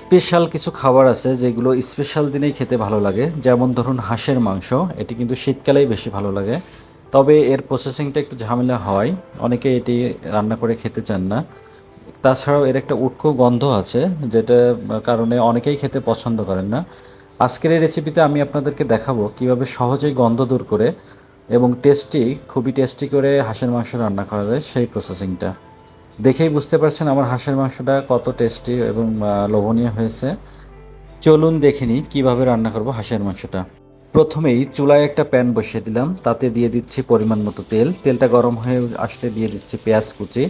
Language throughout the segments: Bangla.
স্পেশাল কিছু খাবার আছে যেগুলো স্পেশাল দিনেই খেতে ভালো লাগে। যেমন ধরুন হাঁসের মাংস, এটি কিন্তু শীতকালেই বেশি ভালো লাগে। তবে এর প্রসেসিংটা একটু ঝামেলা হয়, অনেকে এটি রান্না করে খেতে চান না। তাছাড়াও এর একটা উটকো গন্ধ আছে, যেটা কারণে অনেকেই খেতে পছন্দ করেন না। আজকের এই রেসিপিতে আমি আপনাদেরকে দেখাবো কীভাবে সহজেই গন্ধ দূর করে এবং টেস্টি খুবই টেস্টি করে হাঁসের মাংস রান্না করা যায় সেই প্রসেসিংটা দেখেই বুঝতে পারছেন আমার হাঁসের মাংসটা কত টেস্টি এবং লোভনীয় হয়েছে। চলুন দেখে নিই কীভাবে রান্না করব হাঁসের মাংসটা। প্রথমেই চুলায় একটা প্যান বসিয়ে দিলাম, তাতে দিয়ে দিচ্ছি পরিমাণ মতো তেল। তেলটা গরম হয়ে আসলে দিয়ে দিচ্ছি পেঁয়াজ কুচি।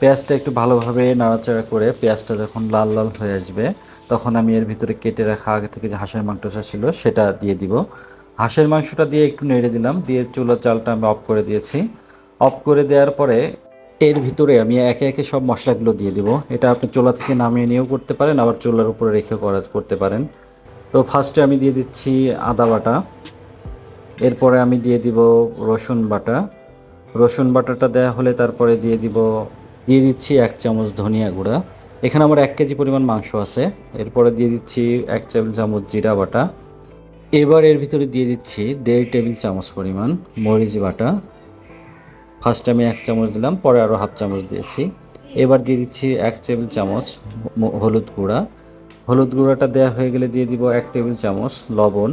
পেঁয়াজটা একটু ভালোভাবে নাড়াচাড়া করে পেঁয়াজটা যখন লাল লাল হয়ে আসবে, তখন আমি এর ভিতরে কেটে রাখা আগে থেকে যে হাঁসের মাংসটা ছিল সেটা দিয়ে দিব। হাঁসের মাংসটা দিয়ে একটু নেড়ে দিলাম, দিয়ে চুলার চালটা আমি অফ করে দিয়েছি। অফ করে দেওয়ার পরে এর ভিতরে আমি একে একে সব মশলাগুলো দিয়ে দিব। এটা আপনি চোলা থেকে নামিয়ে নিয়েও করতে পারেন, আবার চোলার উপরে রেখেও করা করতে পারেন। তো ফার্স্টে আমি দিয়ে দিচ্ছি আদা বাটা। এরপরে আমি দিয়ে দিব রসুন বাটা। রসুন বাটাটা দেওয়া হলে তারপরে দিয়ে দিব, দিয়ে দিচ্ছি এক চামচ ধনিয়া গুঁড়া। এখানে আমার এক কেজি পরিমাণ মাংস আছে। এরপরে দিয়ে দিচ্ছি এক টেবিল চামচ জিরা বাটা। এবার এর ভিতরে দিয়ে দিচ্ছি দেড় টেবিল চামচ পরিমাণ মরিচ বাটা। ফার্স্টে আমি এক চামচ দিলাম, পরে আরও হাফ চামচ দিয়েছি। এবার দিয়ে দিচ্ছি এক টেবিল চামচ হলুদ গুঁড়া। হলুদ গুঁড়াটা দেওয়া হয়ে গেলে দিয়ে দিব এক টেবিল চামচ লবণ।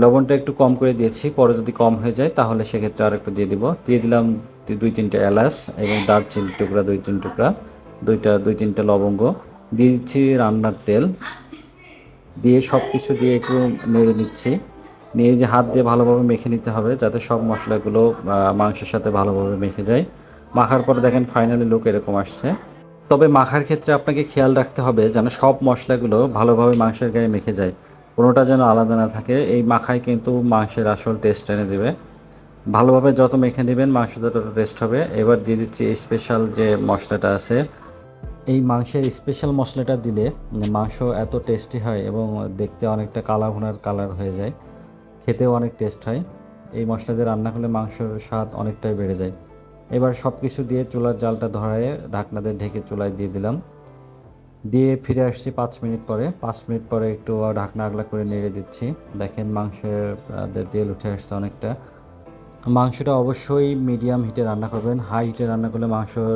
লবণটা একটু কম করে দিয়েছি, পরে যদি কম হয়ে যায় তাহলে সেক্ষেত্রে আর একটু দিয়ে দিব। দিয়ে দিলাম দুই তিনটে এলাচ এবং দারচিনি টুকরা, দুই, তিন টুকরা, দুইটা, দুই, তিনটা লবঙ্গ। দিয়ে দিচ্ছি রান্নার তেল। দিয়ে সব কিছু দিয়ে একটু নেড়ে নিচ্ছি। নিয়ে যে হাত দিয়ে ভালোভাবে মেখে নিতে হবে যাতে সব মশলাগুলো মাংসের সাথে ভালোভাবে মেখে যায়। মাখার পরে দেখেন ফাইনালি লুক এরকম আসছে। তবে মাখার ক্ষেত্রে আপনাকে খেয়াল রাখতে হবে যেন সব মশলাগুলো ভালোভাবে মাংসের গায়ে মেখে যায়। কোনোটা যেন আলাদা না থাকে। এই মাখায় কিন্তু মাংসের আসল টেস্ট এনে দেবে। ভালোভাবে যত মেখে নেবেন মাংসটা তত টেস্ট হবে। এবার দিয়ে দিচ্ছি স্পেশাল যে মশলাটা আছে। এই মাংসের স্পেশাল মশলাটা দিলে মাংস এত টেস্টি হয় এবং দেখতে অনেকটা কালা ভুনার কালার হয়ে যায়। খেতেও অনেক টেস্ট হয়। এই মশলা দিয়ে রান্না করলে মাংসের স্বাদ অনেকটাই বেড়ে যায়। এবার সব কিছু দিয়ে চুলার জালটা ধরায় ঢাকনা দিয়ে ঢেকে চুলায় দিয়ে দিলাম। দিয়ে ফিরে আসছি পাঁচ মিনিট পরে। পাঁচ মিনিট পরে একটু ঢাকনা আগলা করে নেড়ে দিচ্ছি। দেখেন মাংসের তেল উঠে আসছে অনেকটা। মাংসটা অবশ্যই মিডিয়াম হিটে রান্না করবেন। হাই হিটে রান্না করলে মাংসর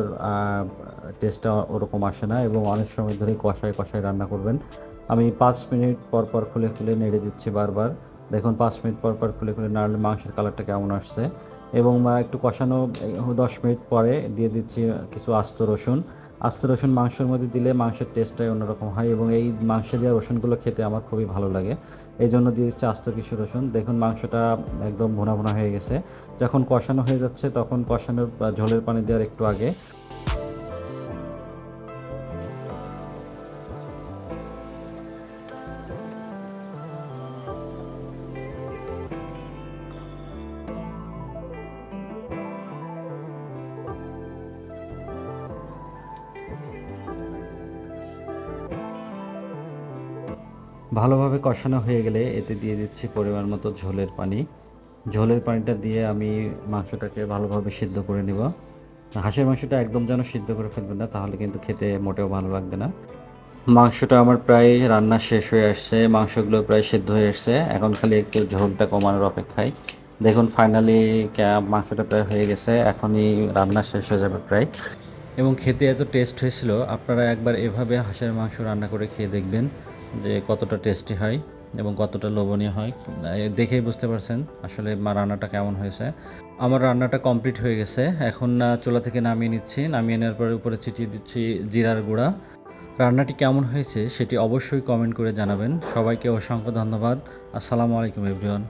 টেস্টটা ওরকম আসে না এবং অনেক সময় ধরে কষায় কষায় রান্না করবেন। আমি পাঁচ মিনিট পর পর খুলে খুলে নেড়ে দিচ্ছি বারবার। দেখুন, পাঁচ মিনিট পর পর খুলে খুলে নাড়লে মাংসের কালারটা কেমন আসছে। এবং একটু কষানো দশ মিনিট পরে দিয়ে দিচ্ছি কিছু আস্ত রসুন। আস্ত রসুন মাংসের মধ্যে দিলে মাংসের টেস্টটাই অন্যরকম হয় এবং এই মাংসে দেওয়া রসুনগুলো খেতে আমার খুবই ভালো লাগে। এই জন্য দিয়ে দিচ্ছি আস্ত কিছু রসুন। দেখুন, মাংসটা একদম ভুনা ভুনা হয়ে গেছে। যখন কষানো হয়ে যাচ্ছে, তখন কষানোর ঝোলের পানি দেওয়ার একটু আগে। ভালোভাবে কষানো হয়ে গেলে এতে দিয়ে দিচ্ছি পরিমাণ মতো ঝোলের পানি। ঝোলের পানিটা দিয়ে আমি মাংসটাকে ভালোভাবে সিদ্ধ করে নেব। হাঁসের মাংসটা একদম যেন সিদ্ধ করে ফেলবেন না, তাহলে কিন্তু খেতে মোটেও ভালো লাগবে না। মাংসটা আমার প্রায় রান্না শেষ হয়ে আসছে, মাংসগুলো প্রায় সিদ্ধ হয়ে আসছে। এখন খালি একটু ঝোলটা কমানোর অপেক্ষায়। দেখুন ফাইনালি মাংসটা প্রায় হয়ে গেছে, এখনই রান্না শেষ হয়ে যাবে প্রায়। এবং খেতে এত টেস্ট হয়েছিল, আপনারা একবার এভাবে হাঁসের মাংস রান্না করে খেয়ে দেখবেন। যে কতটা টেস্টি হয় এবং কতটা লোভনীয় হয় দেখেই বুঝতে পারছেন আসলে মা রান্নাটা কেমন হয়েছে। আমার রান্নাটা কমপ্লিট হয়ে গেছে। এখন চুলা থেকে নামিয়ে নিচ্ছি। নামিয়ে নেওয়ার পরে উপরে ছিটিয়ে দিচ্ছি জিরার গুঁড়া। রান্নাটি কেমন হয়েছে সেটি অবশ্যই কমেন্ট করে জানাবেন। সবাইকে অসংখ্য ধন্যবাদ। আসসালামু আলাইকুম, এভরিওয়ান।